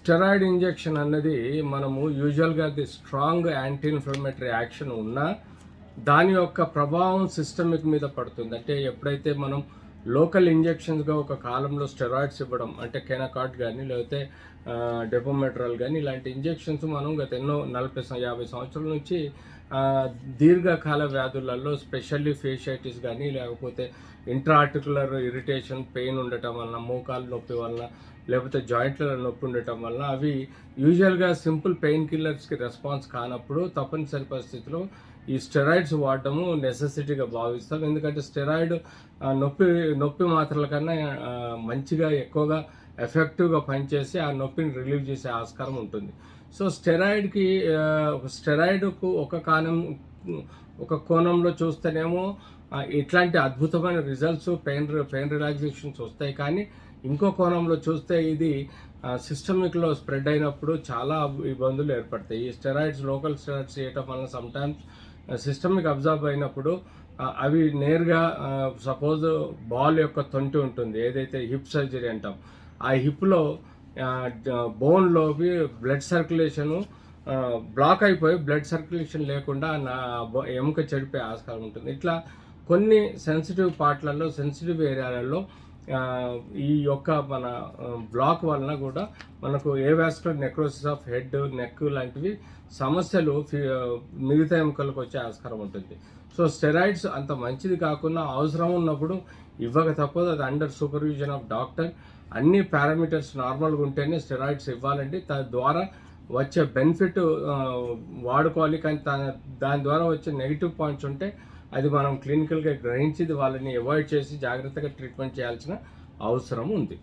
Steroid injection అన్నది మనము యూజువల్గా అది స్ట్రాంగ్ యాంటీ ఇన్ఫ్లమేటరీ యాక్షన్ ఉన్నా దాని యొక్క ప్రభావం సిస్టమిక్ మీద పడుతుంది. అంటే ఎప్పుడైతే మనం లోకల్ ఇంజెక్షన్స్గా ఒక కాలంలో స్టెరాయిడ్స్ ఇవ్వడం అంటే కెనకాట్ కానీ లేకపోతే డెపోమెట్రాల్ కానీ ఇలాంటి ఇంజెక్షన్స్ మనం గత ఎన్నో నలభై యాభై సంవత్సరాల నుంచి దీర్ఘకాల వ్యాధులలో స్పెషల్లీ ఫేషియైటిస్ కానీ లేకపోతే ఇంట్రాఆర్టికులర్ ఇరిటేషన్ పెయిన్ ఉండటం వలన మోకాలు నొప్పి వలన లేకపోతే జాయింట్లలో నొప్పి ఉండటం వలన అవి యూజువల్గా సింపుల్ పెయిన్ కిల్లర్స్కి రెస్పాన్స్ కానప్పుడు తప్పనిసరి పరిస్థితిలో ఈ స్టెరాయిడ్స్ వాడటము నెసెసిటీగా భావిస్తాం. ఎందుకంటే స్టెరాయిడ్ నొప్పి నొప్పి మాత్రల కన్నా మంచిగా ఎక్కువగా ఎఫెక్టివ్గా పనిచేసి ఆ నొప్పిని రిలీవ్ చేసే ఆస్కారం ఉంటుంది. సో స్టెరాయిడ్కి స్టెరాయిడ్కు ఒక కాలం ఒక కోణంలో చూస్తేనేమో ఇట్లాంటి అద్భుతమైన రిజల్ట్స్ పెయిన్ పెయిన్ రిలాక్సేషన్స్ వస్తాయి. కానీ ఇంకో కోణంలో చూస్తే ఇది సిస్టమిక్లో స్ప్రెడ్ అయినప్పుడు చాలా ఇబ్బందులు ఏర్పడతాయి. ఈ స్టెరాయిడ్స్ లోకల్ స్టెరాయిడ్స్ చేయటం వలన సమ్టైమ్స్ సిస్టమిక్ అబ్జర్వ్ అయినప్పుడు అవి నేరుగా సపోజ్ బాల్ యొక్క తొంటి ఉంటుంది. ఏదైతే హిప్ సర్జరీ అంటాం ఆ హిప్లో బోన్లోకి బ్లడ్ సర్క్యులేషను బ్లాక్ అయిపోయి బ్లడ్ సర్క్యులేషన్ లేకుండా నా బ- ఎముక చెడిపోయే ఆస్కారం ఉంటుంది. ఇట్లా కొన్ని సెన్సిటివ్ పార్ట్లలో సెన్సిటివ్ ఏరియాలలో ఈ యొక్క మన బ్లాక్ వలన కూడా మనకు avascular necrosis of head neck లాంటివి సమస్యలు మిగతా ఎముకలకు వచ్చే ఆస్కారం ఉంటుంది. సో స్టెరాయిడ్స్ అంత మంచిది కాకుండా అవసరం ఉన్నప్పుడు ఇవ్వక తప్పదు. అది అండర్ సూపర్విజన్ ఆఫ్ డాక్టర్ అన్ని పారామీటర్స్ నార్మల్గా ఉంటేనే స్టెరాయిడ్స్ ఇవ్వాలండి. తద్వారా వచ్చే బెనిఫిట్ వాడుకోవాలి. కానీ దా- దాని ద్వారా వచ్చే నెగిటివ్ పాయింట్స్ ఉంటే అది మనం క్లినికల్గా గ్రహించి వాళ్ళని అవాయిడ్ చేసి జాగ్రత్తగా ట్రీట్మెంట్ చేయాల్సిన అవసరం ఉంది.